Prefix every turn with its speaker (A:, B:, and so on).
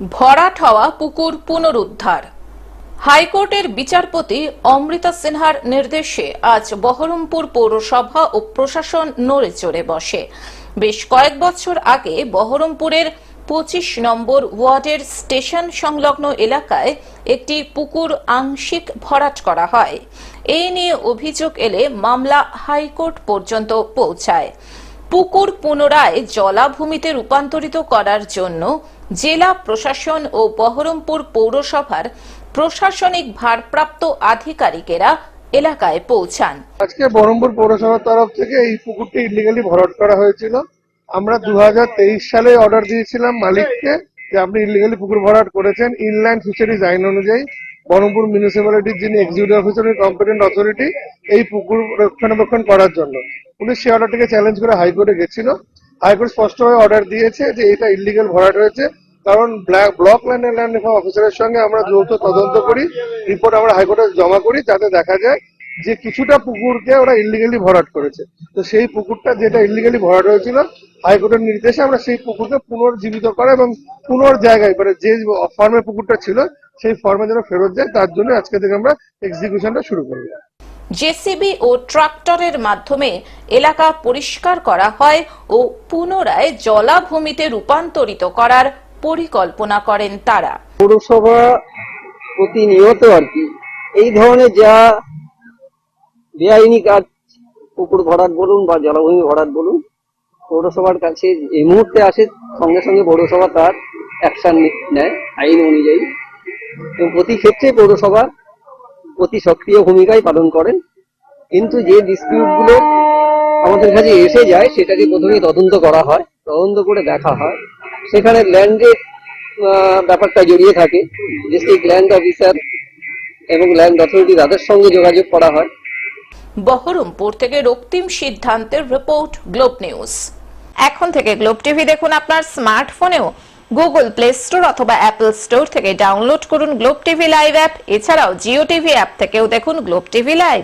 A: ভরাট হওয়া পুকুর পুনরুদ্ধার। হাইকোর্টের বিচারপতি অমৃতা সিনহার নির্দেশে আজ বহরমপুর পৌরসভা ও প্রশাসন নড়ে চড়ে বসে। বেশ কয়েক বছর আগে বহরমপুরের পঁচিশ নম্বর ওয়ার্ডের স্টেশন সংলগ্ন এলাকায় একটি পুকুর আংশিক ভরাট করা হয়। এই নিয়ে অভিযোগ এলে মামলা হাইকোর্ট পর্যন্ত পৌঁছায়। পুকুর পুনরায় জলাভূমিতে রূপান্তরিত করার জন্য জেলা প্রশাসন ও বহরমপুর পৌরসভার প্রশাসনিক ভারপ্রাপ্ত আধিকারিকেরা এলাকায় পৌঁছান।
B: আজকে বহরমপুর পৌরসভার তরফ থেকে এই পুকুরটি ইলিগালি ভরাট করা হয়েছিল। আমরা দু সালে অর্ডার দিয়েছিলাম মালিককে যে আপনি ইলিগালি পুকুর ভরাট করেছেন। ইনল্যান্ড ফিশারিজ আইন অনুযায়ী বহরমপুর মিউনিসিপ্যালিটির যিনি এক্সিকিউটিভ অফিসার কম্পিটেন্ট অথরিটি এই পুকুর রক্ষণাবেক্ষণ করার জন্য। উনি সেই অর্ডারটিকে চ্যালেঞ্জ করে হাইকোর্টে গেছিল। হাইকোর্ট স্পষ্টভাবে অর্ডার দিয়েছে যে এটা ইলিগাল ভরাট হয়েছে। কারণ block land and land reform অফিসারের সঙ্গে আমরা যৌথ তদন্ত করি, রিপোর্ট আমরা হাইকোর্টে জমা করি, যাতে দেখা যায় যে কিছুটা পুকুরকে ওরা ইলিগালি ভরাট করেছে। তো সেই পুকুরটা যেটা ইলিগালি ভরাট হয়েছিল, হাইকোর্টের নির্দেশে আমরা সেই পুকুরকে পুনর্জীবিত করা এবং পুনর জায়গায় মানে যে ফর্মে পুকুরটা ছিল, সেই ফর্মে যেন ফেরত যায়, তার জন্য আজকে থেকে আমরা এক্সিকিউশনটা শুরু করব।
A: জেসিবি ও ট্রাক্টরের মাধ্যমে এলাকা পরিষ্কার করা হয় ও পুনরায় জলাভূমিতে রূপান্তরিত করার পরিকল্পনা করেন তারা।
C: পৌরসভা প্রতিনিয়ত আর কি, এই ধরনের যা বেআইনি কাজ, পুকুর ভরাট বলুন বা জলাভূমি ভরাট বলুন, পৌরসভার কাছে এই মুহূর্তে আসে, সঙ্গে সঙ্গে পৌরসভা তার অ্যাকশন নেয়, আইন অনুযায়ী। এবং প্রতি ক্ষেত্রে পৌরসভা অতি সক্রিয় ভূমিকাই পালন করেন। কিন্তু যে ডিসপিউটগুলো আমাদের কাছে এসে যায়, সেটাকে প্রথমে তদন্ত করা হয়, তদন্ত করে দেখা হয়। সেখানে ল্যান্ডে ব্যাপারটা জড়িয়ে থাকে ডিস্ট্রিক্ট ল্যান্ড অফিসার এবং ল্যান্ড অথরিটি তাদের সঙ্গে যোগাযোগ করা হয়।
A: বহরমপুর থেকে রক্তিম সিদ্ধান্তের রিপোর্ট, গ্লোব নিউজ। এখন থেকে গ্লোব টিভি দেখুন আপনার স্মার্টফোনেও। গুগল প্লে স্টোর অথবা অ্যাপল স্টোর থেকে ডাউনলোড করুন গ্লোব টিভি লাইভ অ্যাপ। এছাড়াও জিও টিভি অ্যাপ থেকেও দেখুন গ্লোব টিভি লাইভ।